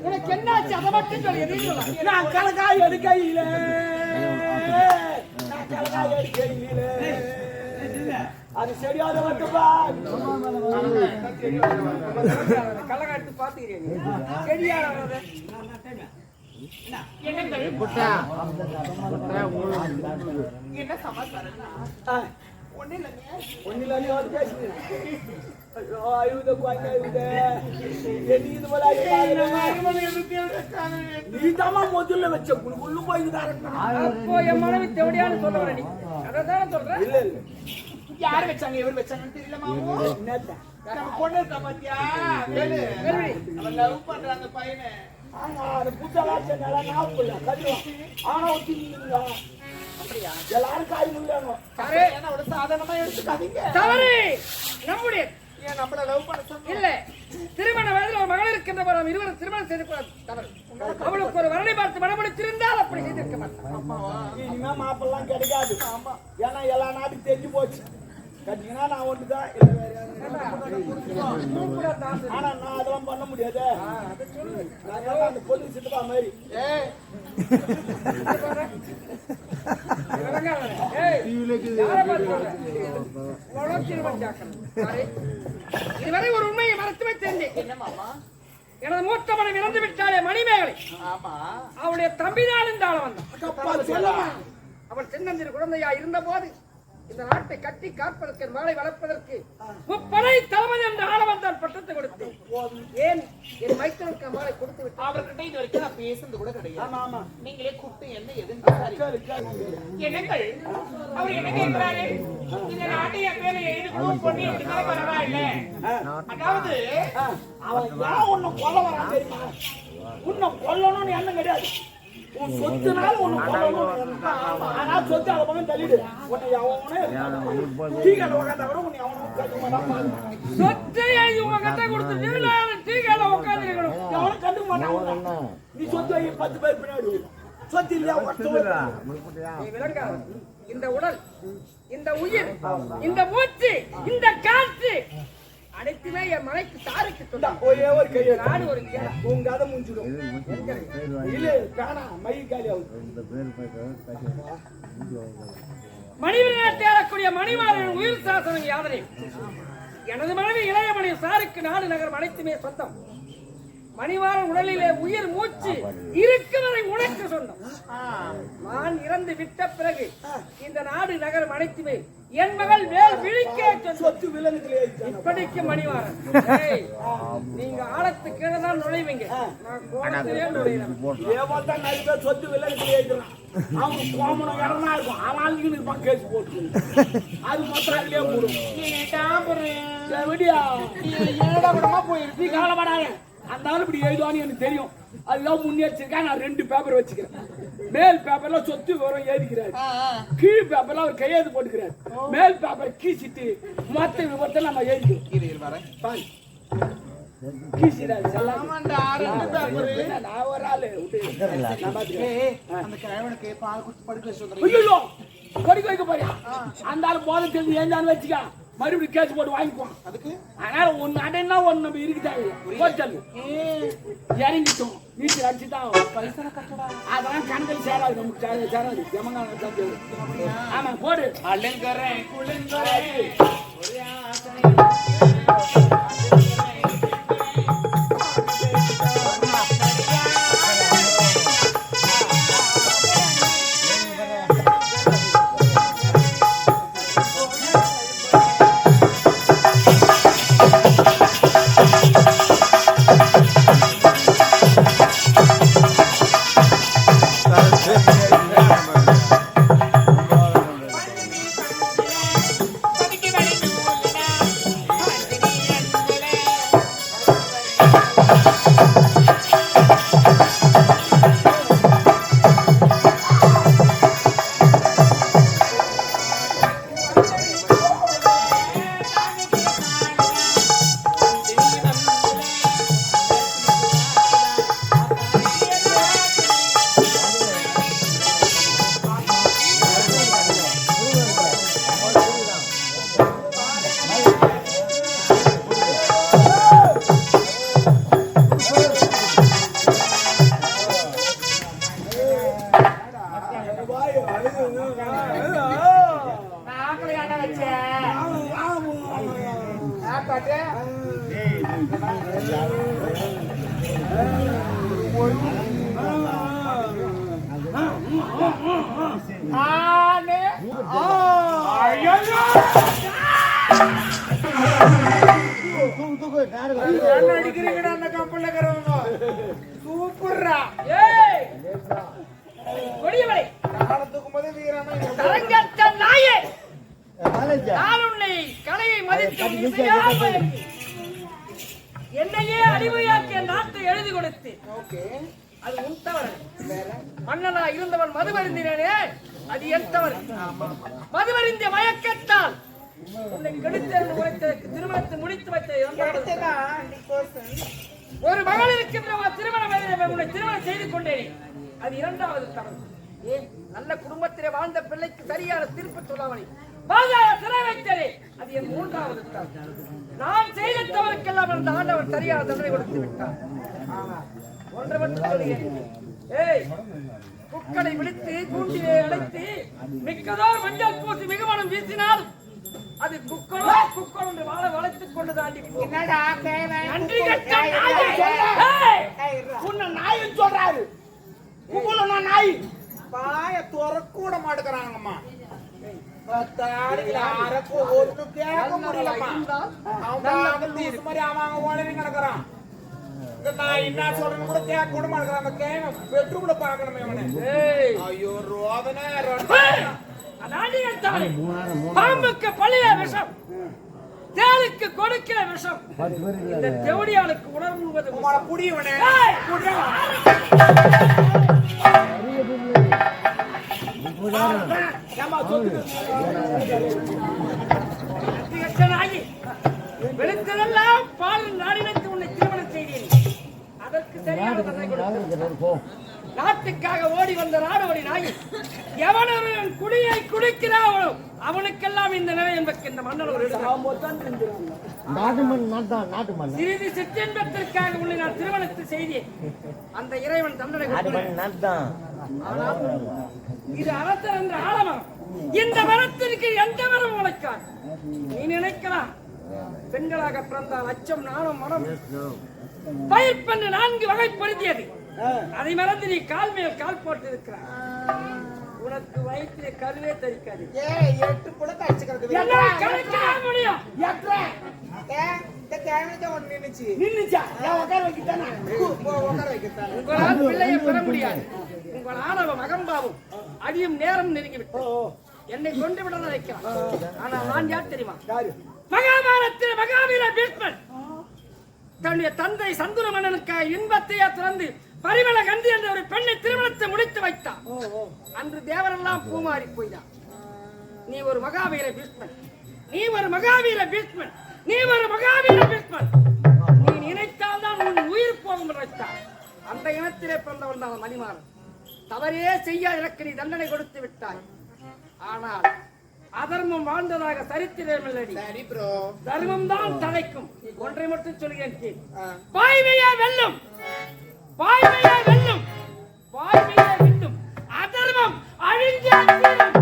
உனக்கு என்னாச்சு அதை மட்டும் நான் கலக்காய் எடுக்கையில அது சரியாத மட்டும்பா கள்ளக்காட்டு பாத்துக்கிறீங்க என்ன சமாச்சாரம்? ஒன்னில நீ வந்து பேசுறீங்க அழுத குவாங்க அழுத இது போல நீ தாமா முதல்ல வச்ச குழுக்குள்ள போய் அப்போ என் மனைவி தேவடியான்னு சொல்ல வர நீ. அதான் சொல்றேன் இல்ல இல்ல யார் வச்சாங்க இவர் வச்சாங்கன்னு தெரியல மாமு. நம்ம பொண்ணு இருக்கா பாத்தியா? வேலு அவன் லவ் பண்ற அந்த பையனை. ஆனா அது நல்லா கட்டுவான் ஆனா எல்லாரும் காய் முள்ளாங்க சரி என்ன ஒரு சாதாரணமா எடுத்துக்காதீங்க தவறு! நம்முடைய ஏன் நம்மள லவ் பண்ண இல்ல. திருமண வயதில் ஒரு மகள் இருக்கின்ற நாம் இருவரும் திருமணம் செய்து கொள்ள தவறு. அவளுக்கு ஒரு வரனை பார்த்து மனமுடித்திருந்தால் அப்படி செய்திருக்க மாட்டான் மாப்பிள்ளாம் கிடைக்காது. ஏன்னா எல்லா நாட்டுக்கு தெரிஞ்சு போச்சு. கட்டிங்கன்னா நான் ஆனா நான் அதெல்லாம் பண்ண முடியாது. நான் அந்த பொண்ணு சிட்டுப்பா மாதிரி இதுவரை ஒரு உண்மையை மறைத்து வைத்திருந்தேன் என்ன மாமா எனது மூத்த மனம் இறந்து விட்டாலே மணிமேகலை அவளுடைய தம்பிதான் இந்த ஆள வந்தான் அப்பா சொல்லுமா? அவள் சின்னஞ்சிறு குழந்தையா இருந்த போது இந்த நாட்டை கட்டி காப்பதற்கு மகளை வளர்ப்பதற்கு முப்படை தலைமை என்ற ஆளவந்தான் பட்டத்தை கொடுத்தேன். ஏன் என் மைத்தனுக்கு மகளை கொடுத்து விட்டு அவர்கிட்ட இது வரைக்கும் நான் பேசுனது கூட கிடையாது. ஆமா ஆமா. நீங்களே கூப்பிட்டு என்ன எதுன்னு என்னங்கள்? அவர் என்ன கேட்கிறாரு இந்த நாட்டை என் பேரை எழுதணும் பொண்ணு எப்படிதான் பரவாயில்ல அதாவது அவன் உன்னை கொல்ல வரான் தெரியுமா? உன்னை கொல்லணும்னு எண்ணம் கிடையாது. உன் சொத்துனால எண்ணம். ஆனா சொத்து அதை பக்கம் தள்ளிடு. உன்னை எவனே டீ கடை உட்காந்தா கூட உன்னை எவனும் கண்டுக்க மாட்டான் சொத்தையை இவங்க கட்ட கொடுத்துட்டு நான் டீக்கால உட்கார்ந்து இருக்கணும் எவனும் கண்டுக்க மாட்டான். நீ சொத்து பத்து பேர் பின்னாடி. சொத்து இல்லையா இந்த உடல் இந்த உயிர் இந்த மூச்சு இந்த காற்று அனைத்துமே என் மனைக்கு தாருக்கு சொந்தம் ஒரே ஒரு கையை நாடு ஒரு கேடா உன் கதை முடிஞ்சிடும் இல்ல வேணா மை காலி ஆகுது. மணிவரத்தை ஆளக்கூடிய மணிவாரன் உயிர் சாசனம் யாதனை? எனது மனைவி இளையமணி சாருக்கு நாடு நகரம் அனைத்துமே சொந்தம். மணிவாரன் உடலிலே உயிர் மூச்சு இருக்கிறதை உனக்கு சொந்தம் நான் இறந்து விட்ட பிறகு இந்த நாடு நகரம் அனைத்துமே என் மகள் மேல் விழிக்க சொத்து இப்படிக்கு மணிவாரன். நீங்க ஆழத்து கீழே தான் நுழைவீங்க சொத்து எழுதுறான் அவங்க கோமணம் இடமா இருக்கும். அவனுக்கு இருப்பான் கேஸ் போட்டு. அது மாத்திரம் அதுலயே போடும் விடியா. கூடமா கவலைப்படாத அந்த ஆள் இப்படி எழுதுவான்னு எனக்கு தெரியும். அதுதான் முன்னெச்சரிக்கா நான் ரெண்டு பேப்பர் வச்சுக்கிறேன். மேல் பேப்பர்ல சொத்து விவரம் எழுதிக்கிறாரு. கீழ் பேப்பர்ல அவர் கையெழுத்து போட்டுக்கிறாரு. மேல் பேப்பர் கீசிட்டு மொத்த விவரத்தை நம்ம எழுதிக்கிறோம். படிக்க வைக்க போறியா? அந்த ஆள் போதை தெரிஞ்சு ஏஞ்சான்னு வச்சுக்க. மறுபடியும் கேஸ் போட்டு வாங்கிக்குவான் அதுக்கு? அதனால ஒன்னு அடைனா ஒன்னு நம்ம இருக்கு தேவையில்லை போச்சல் இறங்கிட்டோம். வீட்டுல அடிச்சு தான் பைசா கட்டடா. அதெல்லாம் கணக்கில் சேராது நமக்கு சேராது சேராது. சேரும். ஆமா போடு. அள்ளுங்கறேன் குளிங்கறேன் நானே ஐயோ. என்ன அடிக்கிறீங்கடா அந்த கப்பல்ல இருக்கிறவங்க? சூப்பர்ரா. ஏய் கொடியவளை காலத்துக்கும் போது வீரனா தரங்கட்ட நாயே நான் உன்னை கலையை மதித்து உன் இசையால் மயக்கி, என்னையே அடிமையாக்கிய நாட்டை எழுதி கொடுத்து அது உன் தவறு. மன்னனா இருந்தவன் மதுவருந்தினே அது என் தவறு. மயக்கத்தால் உன்னை உரைத்ததற்கு திருமணத்தை முடித்து வைத்த ஒரு மகள் இருக்கின்ற திருமண வயதிலே உன்னை திருமணம் செய்து கொண்டேன். அது இரண்டாவது தவறு. ஏன்? நல்ல குடும்பத்திலே வாழ்ந்த பிள்ளைக்கு சரியான தீர்ப்பு சொல்லாமலை. பாதாள சிறை வைத்ததே அது என் மூன்றாவது நான் செய்த தவறுக்கெல்லாம் அந்த ஆண்டவர் சரியான தண்டனை கொடுத்து விட்டார் ஒன்றை மட்டும் ஏய் குக்களை விழித்து கூண்டிலே அடைத்து மிக்கதோர் மஞ்சள் பூசி மிகுமணம் வீசினால் அது குக்கர் என்று வாழ வளைத்துக் கொண்டு தாண்டி நன்றி! உன்னை நாயின்னு சொல்றாரு. கும்பல நான் நாய் பாய துறக்க கூட கிடக்குறான் நான் என்ன சொல்றேன்னு கூட கேட்க கூட மாட்டேங்கிறான் அந்த கேவன் பெட்ரூம்ல பாக்கணுமே அவனை ஏய்! ஐயோ ரோதனை. பாம்புக்கு பழைய விஷம் தேளுக்கு கொடுக்கிற விஷம் இந்த தேவடியாளுக்கு உணர்வுவது விஷம். வெளுத்ததெல்லாம் பால் நாடினத்து உன்னை திருமணம் செய்தேன். அதற்கு சரியான. நாட்டுக்காக ஓடி வந்த நாடோடி நாய் எவனொருவன் குடியை குடிக்கிறானோ அவனுக்கெல்லாம் இந்த நிலை என்பதற்கு இந்த மன்னன் ஒரு சிறிது சிற்றின்பத்திற்காக உன்னை நான் திருமணத்தை செய்தேன். அந்த இறைவன் தண்டனை இது அரசர் என்ற ஆலமரம். இந்த மரத்திற்கு எந்த மரம் உழைக்காது. நீ நினைக்கலாம் பெண்களாக பிறந்தால் அச்சம் நாணம் மனம் பயிர் பண்ணு நான்கு வகைப்படுத்தியது. அதை மறந்து நீ கால் மேல் கால் போட்டு இருக்கிறாய் உனக்கு வயிற்றில் கருவே தரிக்காது. ஏய் எட்டு கூட கணக்கிட முடியும்? ஏன் மகம்பாவும் அடியும் நேரம் நெருங்கிவிட்டது. என்னை கொண்டு விட வைக்கிறான் ஆனா நான் யார் தெரியுமா? மகாபாரத்தில் மகாவீர பீஷ்மன். தன்னுடைய தந்தை சந்துர மன்னனுக்காக இன்பத்தையே திறந்து பரிமள கந்தி என்ற ஒரு பெண்ணை திருமணத்தை முடித்து வைத்தான். அன்று தேவரெல்லாம் பூமாறி போய்தான் நீ ஒரு மகாவீர பீஷ்மன். நீ ஒரு மகாவீர பீஷ்மன். நீ ஒரு மகாவீர பீஷ்மன். நீ நினைத்தால் தான் உன் உயிர் போகும் நினைத்தார் அந்த இனத்திலே பிறந்தவன் தான் மணிமாறன். தவறே செய்ய எனக்கு நீ தண்டனை கொடுத்து விட்டாய். ஆனால் அதர்மம் வாழ்ந்ததாக சரித்திரமில்லடி சரி ப்ரோ தர்மம் தான் தலைக்கும் ஒன்றை மட்டும் சொல்கிறேன் கேள். வாய்மையே வெல்லும். வாய்மையே வெல்லும். அதர்மம் அழிஞ்சே தீரும்.